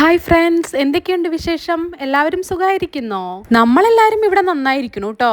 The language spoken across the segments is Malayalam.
ഹായ് ഫ്രണ്ട്സ് എന്തൊക്കെയുണ്ട് വിശേഷം? എല്ലാവരും സുഖമായിരിക്കുന്നോ നമ്മളെല്ലാവരും ഇവിടെ നന്നായിരിക്കുന്നു കേട്ടോ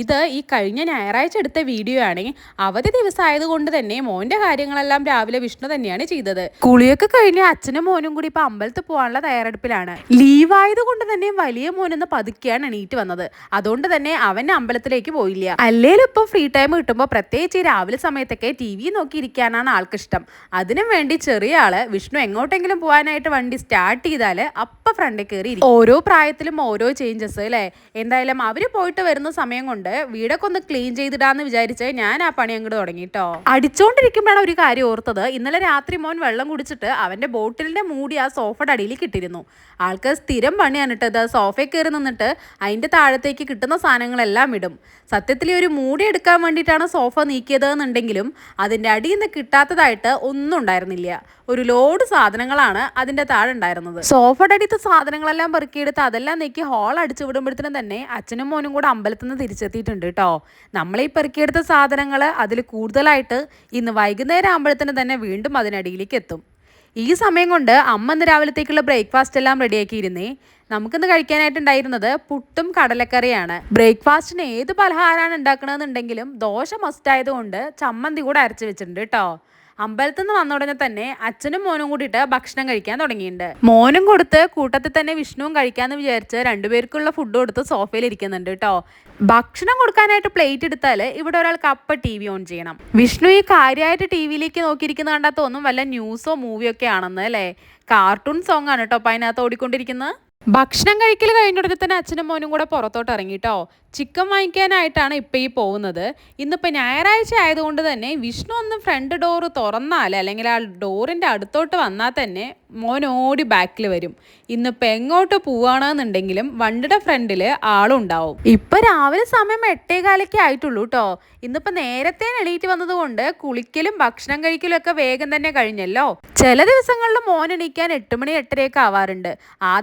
ഇത് ഈ കഴിഞ്ഞ ഞായറാഴ്ച എടുത്ത വീഡിയോ ആണ്. അവധി ദിവസം ആയതുകൊണ്ട് തന്നെ മോന്റെ കാര്യങ്ങളെല്ലാം രാവിലെ വിഷ്ണു തന്നെയാണ് ചെയ്തത്. കുളിയൊക്കെ കഴിഞ്ഞ് അച്ഛനും മോനും കൂടി ഇപ്പൊ അമ്പലത്തിൽ പോകാനുള്ള തയ്യാറെടുപ്പിലാണ്. ലീവ് ആയതുകൊണ്ട് തന്നെ വലിയ മോനൊന്ന് പതുക്കെയാണ് എണീറ്റ് വന്നത്. അതുകൊണ്ട് തന്നെ അവൻ അമ്പലത്തിലേക്ക് പോയില്ല. അല്ലേലും ഇപ്പൊ ഫ്രീ ടൈം കിട്ടുമ്പോൾ പ്രത്യേകിച്ച് രാവിലെ സമയത്തൊക്കെ ടി വി നോക്കിയിരിക്കാനാണ് ആൾക്കിഷ്ടം. അതിനും വേണ്ടി ചെറിയ ആൾ വിഷ്ണു എങ്ങോട്ടെങ്കിലും പോകാനായിട്ട് വണ്ടി സ്റ്റാർട്ട് ചെയ്താൽ അപ്പം ഫ്രണ്ടിൽ കയറി. ഓരോ പ്രായത്തിലും ഓരോ ചേഞ്ചസ് അല്ലേ എന്തായാലും അവർ പോയിട്ട് വരുന്ന സമയം കൊണ്ട് വീടൊക്കെ ഒന്ന് ക്ലീൻ ചെയ്തിടാന്ന് വിചാരിച്ച് ഞാൻ ആ പണി അങ്ങോട്ട് തുടങ്ങി കേട്ടോ അടിച്ചോണ്ടിരിക്കുമ്പോഴാണ് ഒരു കാര്യം ഓർത്തത്. ഇന്നലെ രാത്രി മോൻ വെള്ളം കുടിച്ചിട്ട് അവന്റെ ബോട്ടിലിന്റെ മൂടി ആ സോഫയുടെ അടിയിൽ കിട്ടിയിരുന്നു ആൾക്ക് സ്ഥിരം പണിയാണ് ഇട്ടത് സോഫയിൽ കയറി നിന്നിട്ട് അതിന്റെ താഴത്തേക്ക് കിട്ടുന്ന സാധനങ്ങളെല്ലാം ഇടും. സത്യത്തിൽ ഒരു മൂടി എടുക്കാൻ വേണ്ടിയിട്ടാണ് സോഫ നീക്കിയത് എന്നുണ്ടെങ്കിലും അതിന്റെ അടിയിൽ നിന്ന് കിട്ടാത്തതായിട്ട് ഒന്നും ഉണ്ടായിരുന്നില്ല. ഒരു ലോഡ് സാധനങ്ങളാണ് അതിന്റെ താഴെ ഉണ്ടായിരുന്നത്. സോഫയുടെ അടിയത്തെ സാധനങ്ങളെല്ലാം പെറുക്കിയെടുത്ത് അതെല്ലാം നീക്കി ഹോൾ അടിച്ചു വിടുമ്പോഴത്തേനും തന്നെ അച്ഛനും മോനും കൂടെ അമ്പലത്തിൽ നിന്ന് തിരിച്ചെത്തിയിട്ടുണ്ട് കേട്ടോ. നമ്മൾ ഈ പെറുക്കിയെടുത്ത സാധനങ്ങൾ അതിൽ കൂടുതലായിട്ട് ഇന്ന് വൈകുന്നേരം ആകുമ്പോഴത്തേനും തന്നെ വീണ്ടും അതിനടിയിലേക്ക് എത്തും. ഈ സമയം കൊണ്ട് അമ്മ ഇന്ന് രാവിലത്തേക്കുള്ള ബ്രേക്ക്ഫാസ്റ്റ് എല്ലാം റെഡിയാക്കിയിരുന്നേ നമുക്കിന്ന് കഴിക്കാനായിട്ടുണ്ടായിരുന്നത് പുട്ടും കടലക്കറിയാണ്. ബ്രേക്ക്ഫാസ്റ്റിന് ഏത് പലഹാരമാണ് ഉണ്ടാക്കണമെന്നുണ്ടെങ്കിലും ദോശ മസ്റ്റ് ആയതുകൊണ്ട് ചമ്മന്തി കൂടെ അരച്ച് വെച്ചിട്ടുണ്ട് കേട്ടോ. അമ്പലത്തിൽ നിന്ന് വന്ന ഉടനെ തന്നെ അച്ഛനും മോനും കൂടിയിട്ട് ഭക്ഷണം കഴിക്കാൻ തുടങ്ങിയിട്ടുണ്ട്. മോനും കൊടുത്ത് കൂട്ടത്തിൽ തന്നെ വിഷ്ണുവും കഴിക്കാന്ന് വിചാരിച്ച് രണ്ടുപേർക്കുള്ള ഫുഡ് കൊടുത്ത് സോഫയിൽ ഇരിക്കുന്നുണ്ട് കേട്ടോ ഭക്ഷണം കൊടുക്കാനായിട്ട് പ്ലേറ്റ് എടുത്താൽ ഇവിടെ ഒരാൾക്ക് അപ്പ ടി വി ഓൺ ചെയ്യണം. വിഷ്ണു ഈ കാര്യമായിട്ട് ടി വിയിലേക്ക് നോക്കിയിരിക്കുന്ന കണ്ടാൽ തോന്നും വല്ല ന്യൂസോ മൂവിയോ ഒക്കെ ആണെന്ന് അല്ലേ? കാർട്ടൂൺ സോങ് ആണ് കേട്ടോ അപ്പം അതിനകത്ത് ഓടിക്കൊണ്ടിരിക്കുന്നത്. ഭക്ഷണം കഴിക്കൽ കഴിഞ്ഞിടത്ത് തന്നെ അച്ഛനും മോനും കൂടെ പുറത്തോട്ട് ഇറങ്ങിട്ടോ. ചിക്കൻ വാങ്ങിക്കാനായിട്ടാണ് ഇപ്പം ഈ പോകുന്നത്. ഇന്നിപ്പോൾ ഞായറാഴ്ച ആയതുകൊണ്ട് തന്നെ വിഷ്ണു ഒന്ന് ഫ്രണ്ട് ഡോറ് തുറന്നാൽ അല്ലെങ്കിൽ ആ ഡോറിന്റെ അടുത്തോട്ട് വന്നാൽ തന്നെ മോൻ ഓടി ബാക്കിൽ വരും. ഇന്നിപ്പോൾ എങ്ങോട്ട് പോവുകയാണെന്നുണ്ടെങ്കിലും വണ്ടിയുടെ ഫ്രണ്ടിൽ ആളുണ്ടാവും. ഇപ്പം രാവിലെ സമയം എട്ടേകാലൊക്കെ ആയിട്ടുള്ളൂ കേട്ടോ ഇന്നിപ്പോൾ നേരത്തെ എണീറ്റ് വന്നതുകൊണ്ട് കുളിക്കലും ഭക്ഷണം കഴിക്കലും ഒക്കെ വേഗം തന്നെ കഴിഞ്ഞല്ലോ. ചില ദിവസങ്ങളിൽ മോൻ എണീക്കാൻ എട്ട് മണി എട്ടരയൊക്കെ ആവാറുണ്ട്. ആ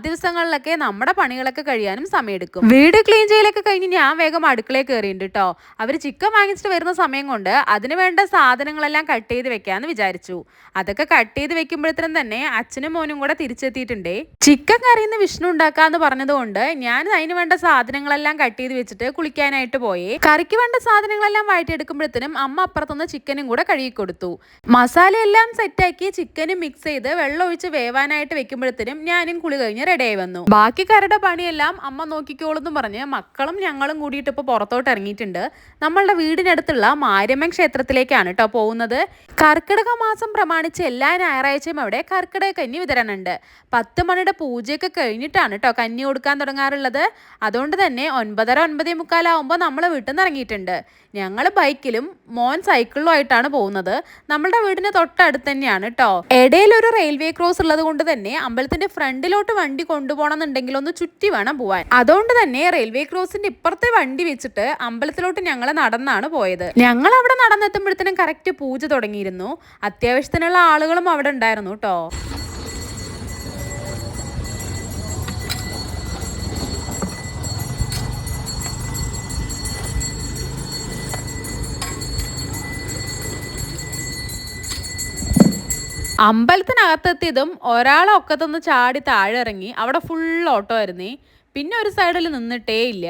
ദിവസങ്ങളിലൊക്കെ നമ്മുടെ പണികളൊക്കെ കഴിയാനും സമയമെടുക്കും. വീട് ക്ലീൻ ചെയ്യലൊക്കെ കഴിഞ്ഞ് ഞാൻ വേഗം അടുക്കളയിൽ കയറിയിട്ടുണ്ട് കേട്ടോ അവർ ചിക്കൻ വാങ്ങിച്ചിട്ട് വരുന്ന സമയം കൊണ്ട് അതിന് വേണ്ട സാധനങ്ങളെല്ലാം കട്ട് ചെയ്ത് വെക്കാന്ന് വിചാരിച്ചു. അതൊക്കെ കട്ട് ചെയ്ത് വെക്കുമ്പോഴത്തേനും തന്നെ അച്ഛനും മോനും കൂടെ തിരിച്ചെത്തിയിട്ടുണ്ടേ. ചിക്കൻ കറിന്ന് വിഷ്ണു ഉണ്ടാക്കാന്ന് പറഞ്ഞതുകൊണ്ട് ഞാൻ അതിന് വേണ്ട സാധനങ്ങളെല്ലാം കട്ട് ചെയ്ത് വെച്ചിട്ട് കുളിക്കാനായിട്ട് പോയി. കറിക്ക് വേണ്ട സാധനങ്ങളെല്ലാം വഴറ്റിയെടുക്കുമ്പോഴത്തേനും അമ്മ അപ്പുറത്തുനിന്ന് ചിക്കനും കൂടെ കഴുകി കൊടുത്തു. മസാലയെല്ലാം സെറ്റാക്കി ചിക്കനും മിക്സ് ചെയ്ത് വെള്ളം ഒഴിച്ച് വേവാനായിട്ട് വെക്കുമ്പോഴത്തേനും ഞാനും കുളി കഴിഞ്ഞ് റെഡിയായി വന്നു. ബാക്കി ബാക്കിക്കാരുടെ പണിയെല്ലാം അമ്മ നോക്കിക്കോളെന്ന് പറഞ്ഞ് മക്കളും ഞങ്ങളും കൂടിയിട്ട് ഇപ്പോൾ പുറത്തോട്ട് ഇറങ്ങിയിട്ടുണ്ട്. നമ്മളുടെ വീടിനടുത്തുള്ള മാര്യമ്മൻ ക്ഷേത്രത്തിലേക്കാണ് കേട്ടോ പോകുന്നത്. കർക്കിടക മാസം പ്രമാണിച്ച് എല്ലാ ഞായറാഴ്ചയും അവിടെ കർക്കിടക കന്നി വിതരണുണ്ട്. പത്ത് മണിയുടെ പൂജയൊക്കെ കഴിഞ്ഞിട്ടാണ് കേട്ടോ കന്നി കൊടുക്കാൻ തുടങ്ങാറുള്ളത്. അതുകൊണ്ട് തന്നെ ഒൻപതര ഒൻപതേ മുക്കാലാവുമ്പോൾ നമ്മൾ വീട്ടിൽ നിന്ന് ഇറങ്ങിയിട്ടുണ്ട്. ഞങ്ങൾ ബൈക്കിലും മോൻ സൈക്കിളിലും ആയിട്ടാണ് പോകുന്നത്. നമ്മളുടെ വീടിന് തൊട്ടടുത്ത് തന്നെയാണ് കേട്ടോ ഇടയിൽ ഒരു റെയിൽവേ ക്രോസ് ഉള്ളത് കൊണ്ട് തന്നെ അമ്പലത്തിന്റെ ഫ്രണ്ടിലോട്ട് വണ്ടി കൊണ്ടുപോകണം എന്നുണ്ടെങ്കിൽ ഒന്ന് ചുറ്റി വേണം പോവാൻ. അതുകൊണ്ട് തന്നെ റെയിൽവേ ക്രോസിന്റെ ഇപ്പുറത്തെ വണ്ടി വെച്ചിട്ട് അമ്പലത്തിലോട്ട് ഞങ്ങൾ നടന്നാണ് പോയത്. ഞങ്ങൾ അവിടെ നടന്നെത്തുമ്പോഴത്തേനും കറക്റ്റ് പൂജ തുടങ്ങിയിരുന്നു. അത്യാവശ്യത്തിനുള്ള ആളുകളും അവിടെ ഉണ്ടായിരുന്നു കേട്ടോ അമ്പലത്തിനകത്തെത്തിയതും ഒരാളെ ഒക്കത്തുനിന്ന് ചാടി താഴെ ഇറങ്ങി അവിടെ ഫുൾ ഓട്ടോ ആയിരുന്നേ. പിന്നെ ഒരു സൈഡിൽ നിന്നിട്ടേ ഇല്ല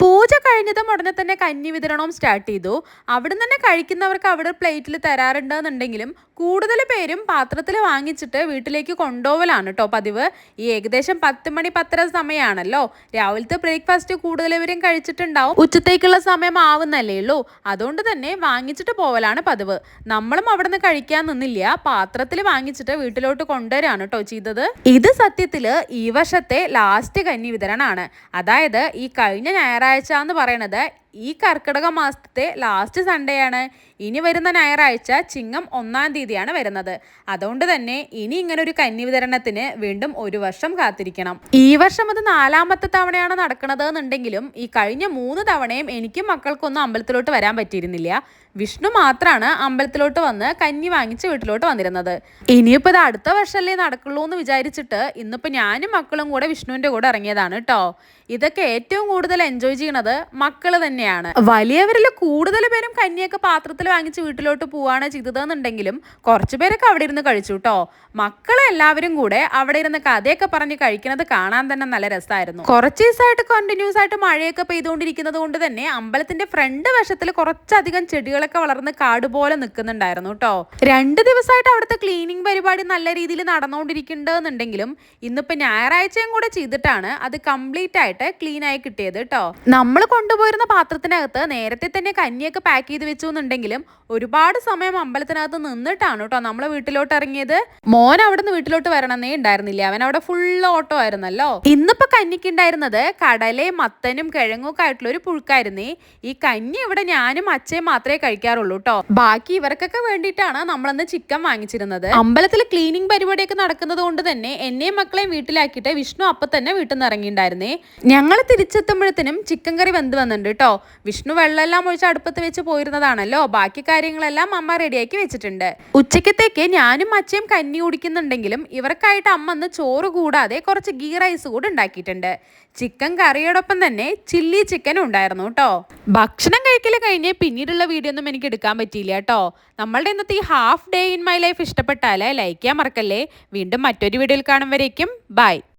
പൂജ കഴിഞ്ഞതും ഉടനെ തന്നെ കഞ്ഞി വിതരണവും സ്റ്റാർട്ട് ചെയ്തു. അവിടെ തന്നെ കഴിക്കുന്നവർക്ക് അവിടെ പ്ലേറ്റിൽ തരാറുണ്ടെന്നുണ്ടെങ്കിലും കൂടുതൽ പേരും പാത്രത്തിൽ വാങ്ങിച്ചിട്ട് വീട്ടിലേക്ക് കൊണ്ടുപോകലാണ് കേട്ടോ പതിവ്. ഈ ഏകദേശം പത്ത് മണി പത്തര സമയമാണല്ലോ രാവിലത്തെ ബ്രേക്ക്ഫാസ്റ്റ് കൂടുതൽ ഇവരും കഴിച്ചിട്ടുണ്ടാവും. ഉച്ചത്തേക്കുള്ള സമയം ആവുന്നല്ലേ ഉള്ളൂ. അതുകൊണ്ട് തന്നെ വാങ്ങിച്ചിട്ട് പോവലാണ് പതിവ്. നമ്മളും അവിടെ നിന്ന് കഴിക്കാൻ നിന്നില്ല. പാത്രത്തിൽ വാങ്ങിച്ചിട്ട് വീട്ടിലോട്ട് കൊണ്ടുവരാണ് കേട്ടോ ചെയ്തത്. ഇത് സത്യത്തിൽ ഈ വർഷത്തെ ലാസ്റ്റ് കന്നി വിതരണമാണ് അതായത് ഈ കഴിഞ്ഞ ഞായറാഴ്ച എന്ന് പറയണത് ഈ കർക്കിടക മാസത്തെ ലാസ്റ്റ് സൺഡേ ആണ്. ഇനി വരുന്ന ഞായറാഴ്ച ചിങ്ങം ഒന്നാം തീയതിയാണ് വരുന്നത്. അതുകൊണ്ട് തന്നെ ഇനി ഇങ്ങനെ ഒരു കന്നി വിതരണത്തിന് വീണ്ടും ഒരു വർഷം കാത്തിരിക്കണം. ഈ വർഷം അത് നാലാമത്തെ തവണയാണ് നടക്കുന്നത് എന്നുണ്ടെങ്കിലും ഈ കഴിഞ്ഞ മൂന്ന് തവണയും എനിക്കും മക്കൾക്കൊന്നും അമ്പലത്തിലോട്ട് വരാൻ പറ്റിയിരുന്നില്ല. വിഷ്ണു മാത്രമാണ് അമ്പലത്തിലോട്ട് വന്ന് കന്നി വാങ്ങിച്ച് വീട്ടിലോട്ട് വന്നിരുന്നത്. ഇനിയിപ്പോൾ ഇത് അടുത്ത വർഷമല്ലേ നടക്കുള്ളൂ എന്ന് വിചാരിച്ചിട്ട് ഇന്നിപ്പോൾ ഞാനും മക്കളും കൂടെ വിഷ്ണുവിന്റെ കൂടെ ഇറങ്ങിയതാണ് കേട്ടോ ഇതൊക്കെ ഏറ്റവും കൂടുതൽ എൻജോയ് ചെയ്യണത് മക്കൾ തന്നെ തന്നെയാണ്. വലിയവരിൽ കൂടുതൽ പേരും കഞ്ഞിയൊക്കെ പാത്രത്തിൽ വാങ്ങിച്ച് വീട്ടിലോട്ട് പോവാണ് ചെയ്തതെന്നുണ്ടെങ്കിലും കുറച്ചു പേരൊക്കെ അവിടെ ഇരുന്ന് കഴിച്ചു കേട്ടോ മക്കളെ എല്ലാവരും കൂടെ അവിടെ ഇരുന്ന് കഥയൊക്കെ പറഞ്ഞ് കഴിക്കുന്നത് കാണാൻ തന്നെ നല്ല രസമായിരുന്നു. കുറച്ച് ദിവസമായിട്ട് കണ്ടിന്യൂസ് ആയിട്ട് മഴയൊക്കെ പെയ്തുകൊണ്ടിരിക്കുന്നത് കൊണ്ട് തന്നെ അമ്പലത്തിന്റെ ഫ്രണ്ട് വശത്തിൽ കുറച്ചധികം ചെടികളൊക്കെ വളർന്ന് കാട് പോലെ നിൽക്കുന്നുണ്ടായിരുന്നു കേട്ടോ രണ്ട് ദിവസമായിട്ട് അവിടുത്തെ ക്ലീനിങ് പരിപാടി നല്ല രീതിയിൽ നടന്നുകൊണ്ടിരിക്കുന്നുണ്ടെങ്കിലും ഇന്നിപ്പോ ഞായറാഴ്ചയും കൂടെ ചെയ്തിട്ടാണ് അത് കംപ്ലീറ്റ് ആയിട്ട് ക്ലീൻ ആയി കിട്ടിയത് കേട്ടോ നമ്മൾ കൊണ്ടുപോയിരുന്ന പാത്രത്തിനകത്ത് നേരത്തെ തന്നെ കഞ്ഞിയൊക്കെ പാക്ക് ചെയ്ത് വെച്ചു എന്നുണ്ടെങ്കിലും ഒരുപാട് സമയം അമ്പലത്തിനകത്ത് നിന്നിട്ടാണ് കേട്ടോ നമ്മളെ വീട്ടിലോട്ട് ഇറങ്ങിയത്. മോൻ അവിടെ നിന്ന് വീട്ടിലോട്ട് വരണമെന്നേ ഉണ്ടായിരുന്നില്ല. അവൻ അവിടെ ഫുൾ ഓട്ടോ ആയിരുന്നല്ലോ. ഇന്നിപ്പോ കഞ്ഞിക്ക് ഉണ്ടായിരുന്നത് കടലയും മത്തനും കിഴങ്ങും ഒക്കെ ആയിട്ടുള്ള ഒരു പുഴുക്കായിരുന്നേ. ഈ കഞ്ഞി ഇവിടെ ഞാനും അച്ഛയും മാത്രമേ കഴിക്കാറുള്ളൂ കേട്ടോ. ബാക്കി ഇവർക്കൊക്കെ വേണ്ടിയിട്ടാണ് നമ്മളന്ന് ചിക്കൻ വാങ്ങിച്ചിരുന്നത്. അമ്പലത്തിൽ ക്ലീനിങ് പരിപാടിയൊക്കെ നടക്കുന്നത് കൊണ്ട് തന്നെ എന്നെയും മക്കളെയും വീട്ടിലാക്കിയിട്ട് വിഷ്ണു അപ്പൊ തന്നെ വീട്ടിൽ നിന്ന് ഇറങ്ങിയിട്ടുണ്ടായിരുന്നേ ഞങ്ങൾ തിരിച്ചെത്തുമ്പോഴത്തേനും ചിക്കൻ കറി വെന്ത് വന്നിട്ടുണ്ട് കേട്ടോ. വിഷ്ണു വെള്ളമെല്ലാം ഒഴിച്ച് അടുപ്പത്ത് വെച്ച് പോയിരുന്നതാണല്ലോ. ബാക്കി കാര്യങ്ങളെല്ലാം അമ്മ റെഡിയാക്കി വെച്ചിട്ടുണ്ട്. ഉച്ചക്കത്തേക്ക് ഞാനും അച്ഛയും കഞ്ഞി കുടിക്കുന്നുണ്ടെങ്കിലും ഇവർക്കായിട്ട് അമ്മ അന്ന് ചോറ് കൂടാതെ കുറച്ച് ഗീ റൈസ് കൂടെ ഉണ്ടാക്കിയിട്ടുണ്ട്. ചിക്കൻ കറിയോടൊപ്പം തന്നെ ചില്ലി ചിക്കനും ഉണ്ടായിരുന്നു കേട്ടോ. ഭക്ഷണം കഴിക്കൽ കഴിഞ്ഞ് പിന്നീടുള്ള വീഡിയോ ഒന്നും എനിക്ക് എടുക്കാൻ പറ്റിയില്ല കേട്ടോ. നമ്മളുടെ ഇന്നത്തെ ഈ half day in my life ഇഷ്ടപ്പെട്ടാൽ ലൈക്ക് ചെയ്യാൻ മറക്കല്ലേ? വീണ്ടും മറ്റൊരു വീഡിയോയിൽ കാണും വരേക്കും. ബൈ.